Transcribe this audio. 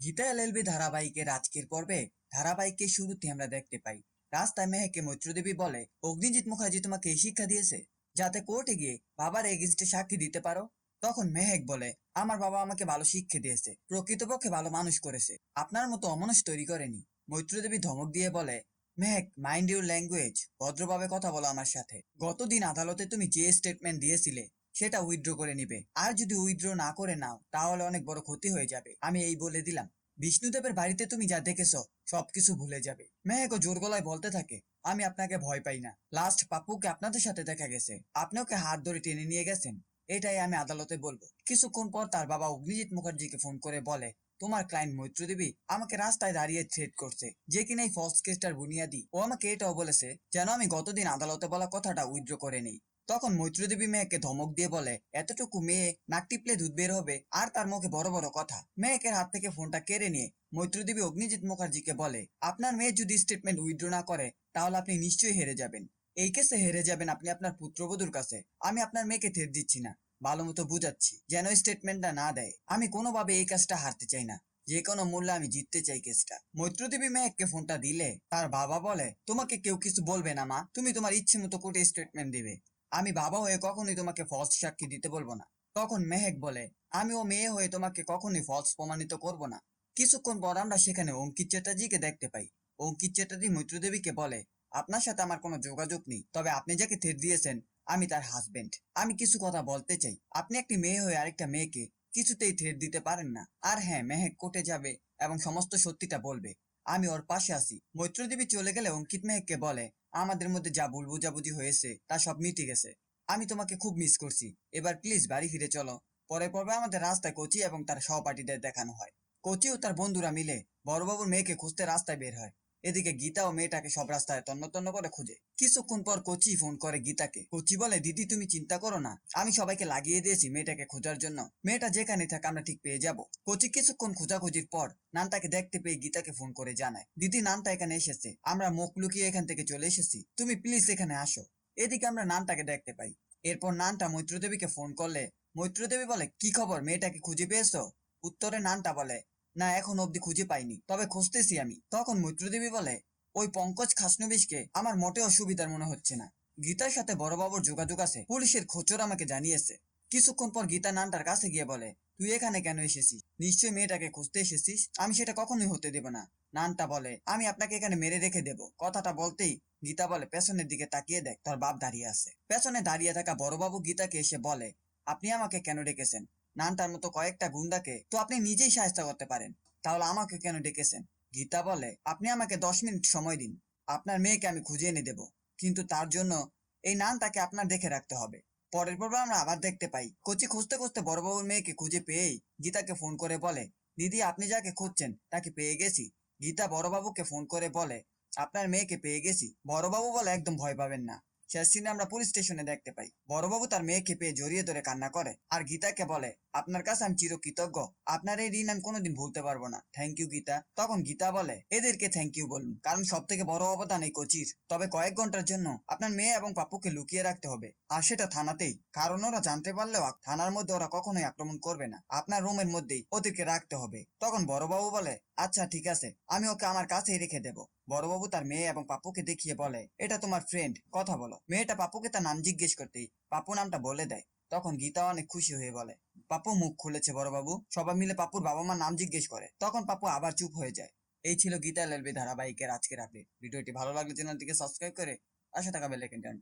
Gita LLB ধারাবাহিকের আজকের পর্বে ধারাবাহিকের শুরুতে আমরা দেখতে পাই। রাস্তায় মেহেকে মৈত্রদেবী বলে, অগ্নিজিৎ মুখার্জি তোমাকে এই শিক্ষা দিয়েছে যাতে কোর্টে গিয়ে বাবার এগেনস্টে সাক্ষী দিতে পারো? তখন মেহেক বলে, আমার বাবা আমাকে ভালো শিক্ষা দিয়েছে, প্রকৃতপক্ষে ভালো মানুষ করেছে। আপনার মতো অমানুষ তৈরি করেনি। মৈত্রদেবী ধমক দিয়ে বলে, মেহেক মাইন্ড ইউর ল্যাঙ্গুয়েজ ভদ্রভাবে কথা বলো আমার সাথে। গতদিন আদালতে তুমি যে স্টেটমেন্ট দিয়েছিলে সেটা উইথড্র করে নিবে। আর যদি উইথড্র না করে নাও, তাহলে অনেক বড় ক্ষতি হয়ে যাবে। আমি এই বলে দিলাম। বিষ্ণুদেবের বাড়িতে তুমি যা দেখেছ, সবকিছু ভুলে যাবে। মেহেকও জোর গলায় বলতে থাকে, আমি আপনাকে ভয় পাই না। লাস্ট পাপ্পুকে আপনাদের সাথে দেখা গেছে। আপনি ওকে হাত ধরে টেনে নিয়ে গেছেন। এটাই আমি আদালতে বলব। কিছুক্ষণ পর তার বাবা অগ্নিজিৎ মুখার্জিকে ফোন করে বলে, তোমার ক্লায়েন্ট মৈত্র দেবী আমাকে রাস্তায় দাঁড়িয়ে থ্রেট করছে। যে কিনা এই ফলস কেসটার বুনিয়াদি। ও আমাকে এটাও বলেছে, যেন আমি গতদিন আদালতে বলা কথাটা উইথড্র করে নেই। তখন মৈত্রদেবী মেয়েকে ধমক দিয়ে বলে, এতটুকু মেয়ে নাক টিপলে দুধ বের হবে? আর তার মুখে বড় বড় কথা। মেয়েকের হাত থেকে ফোনটা কেড়ে নিয়ে মৈত্রদেবী অগ্নিজিৎ মুখার্জিকে বলে, আপনার মেয়ে যদি স্টেটমেন্ট উইথড্র না করে, তাহলে আপনি নিশ্চয়ই হেরে যাবেন। এই কেসে হেরে যাবেন আপনি আপনার পুত্রবধূর কাছে। আমি আপনার মেয়েকে থেট দিচ্ছি না। ভালো মতো বুঝাচ্ছি, যেন স্টেটমেন্টটা না দেয়। আমি কোনোভাবে এই কাজটা হারতে চাই না। যে কোনো মূল্যে আমি জিততে চাই কেসটা মৈত্রদেবী মেয়েকে ফোনটা দিলে, তার বাবা বলে, তোমাকে কেউ কিছু বলবে না, মা। তুমি তোমার ইচ্ছে মতো কোর্টে স্টেটমেন্ট দিবে। আমি বাবা হয়ে কখনোই তোমাকে ফলস সাক্ষী দিতে বলব না। তখন মেহেক বলে, আমি ও মেয়ে হয়ে তোমাকে কখনোই ফলস প্রমাণিত করব না। কিছুক্ষণ পর আমরা সেখানে অঙ্কিত চ্যাটার্জিকে দেখতে পাই। অঙ্কিত চ্যাটার্জি মৈত্রদেবীকে বলে, আপনার সাথে আমার কোনো যোগাযোগ নেই, তবে আপনি যাকে থেট দিয়েছেন, আমি তার হাজবেন্ড আমি কিছু কথা বলতে চাই। আপনি একটি মেয়ে হয়ে আরেকটা মেয়েকে কিছুতেই থ্রেট দিতে পারেন না। আর হ্যাঁ মেহেক কোর্টে যাবে এবং সমস্ত সত্যিটা বলবে। আমি ওর পাশে আছি। মৈত্রদেবী চলে গেলে অঙ্কিত মেহেককে বলে, আমাদের মধ্যে যা ভুল বুঝাবুঝি হয়েছে, তা সব মিটে গেছে। আমি তোমাকে খুব মিস করছি। এবার প্লিজ বাড়ি ফিরে চলো। পরে পর্বে আমাদের রাস্তায় কোচি এবং তার সহপাঠীদের দেখানো হয়। কোচি ও তার বন্ধুরা মিলে বড়বাবুর মেয়েকে খুঁজতে রাস্তায় বের হয়। এদিকে গীতা ও মেয়েটাকে সব রাস্তায় তন্ন তন্ন করে খুঁজে। কিছুক্ষণ পর কোচি ফোন করে গীতাকে। কোচি বলে, দিদি, তুমি চিন্তা করো না। আমি সবাইকে লাগিয়ে দিয়েছি মেয়েটাকে খোঁজার জন্য। মেয়েটা যেখানে থাকে, আমরা ঠিক পেয়ে যাব। কোচি কিছুক্ষণ খোঁজাখুঁজির পর নানটাকে দেখতে পেয়ে গীতাকে ফোন করে জানায়, দিদি নানটা এখানে এসেছে। আমরা মুখ লুকিয়ে এখান থেকে চলে এসেছি। তুমি প্লিজ এখানে আসো। এদিকে আমরা নানটাকে দেখতে পাই। এরপর নানটা মৈত্রদেবীকে ফোন করলে, মৈত্রদেবী বলে, কি খবর? মেয়েটাকে খুঁজে পেয়েছ? উত্তরে নানটা বলে না, এখন অবধি খুঁজে পাইনি। তবে খুঁজতেছি আমি। তখন মৈত্রদেবী বলে, ওই পঙ্কজ খাসনবিশকে আমার মোটেও সুবিধার মনে হচ্ছে না। গীতার সাথে বড়বাবুর যোগাযোগ আছে। পুলিশের খোঁজর আমাকে জানিয়েছে। কিছুক্ষণ পর গীতা নানটার কাছে গিয়ে বলে, তুই এখানে কেন এসেছিস? নিশ্চয়ই মেয়েটাকে খুঁজতে এসেছিস? আমি সেটা কখনোই হতে দেব না। নানটা বলে, আমি আপনাকে এখানে মেরে রেখে দেব। কথাটা বলতেই গীতা বলে, পেছনের দিকে তাকিয়ে দেখ, তোর বাপ দাঁড়িয়ে আছে। পেছনে দাঁড়িয়ে থাকা বড়বাবু গীতাকে এসে বলে, আপনি আমাকে কেন ডেকেছেন? নানটার মতো কয়েকটা গুন্ডাকে তো আপনি নিজেই সাহায্য করতে পারেন। তাহলে আমাকে কেন ডেকেছেন? গীতা বলে, আপনি আমাকে দশ মিনিট সময় দিন। আপনার মেয়েকে আমি খুঁজে এনে দেব। কিন্তু তার জন্য এই নান তাকে আপনার দেখে রাখতে হবে। পরের পর্বে আমরা আবার দেখতে পাই। কোচি খুঁজতে খুঁজতে বড়বাবুর মেয়েকে খুঁজে পেয়েই গীতাকে ফোন করে বলে, দিদি, আপনি যাকে খুঁজছেন তাকে পেয়ে গেছি। গীতা বড়বাবুকে ফোন করে বলে, আপনার মেয়েকে পেয়ে গেছি। বড়বাবু বলে, একদম ভয় পাবেন না। শেষ সিনে আমরা পুলিশ স্টেশনে দেখতে পাই। বড়বাবু তার মেয়েকে পেয়ে জড়িয়ে ধরে কান্না করে আর গীতাকে বলে, আপনার কাছে আমি চিরকৃতজ্ঞ। আপনার এই ঋণ আমি কোনোদিন ভুলতে পারব না। Thank you Gita. তখন গীতা বলে, এদেরকে থ্যাংক ইউ বলুন। কারণ সব থেকে বড় অবদান এই কোচির। তবে কয়েক ঘণ্টার জন্য আপনার মেয়ে এবং পাপ্পুকে লুকিয়ে রাখতে হবে। আর সেটা থানাতেই। কারণ ওরা জানতে পারলেও থানার মধ্যে ওরা কখনোই আক্রমণ করবে না। আপনার রুমের মধ্যেই ওদেরকে রাখতে হবে। তখন বড়বাবু বলে আচ্ছা ঠিক আছে। আমি ওকে আমার কাছেই রেখে দেবো। বড়বাবু তার মেয়ে এবং পাপুকে দেখিয়ে বলে, এটা তোমার ফ্রেন্ড কথা বলো। মেয়েটা পাপুকে তার নাম জিজ্ঞেস করতেই পাপু নামটা বলে দেয়। তখন গীতা অনেক খুশি হয়ে বলে, পাপু মুখ খুলেছে বড়বাবু। সবাই মিলে পাপুর বাবা মার নাম জিজ্ঞেস করে। তখন পাপু আবার চুপ হয়ে যায়। এই ছিল গীতা এলএলবি ধারাবাহিকের আজকের আপডেট। ভিডিওটি ভালো লাগলে চ্যানেলটিকে সাবস্ক্রাইব করে আশা থাকা বেলাইকেন টান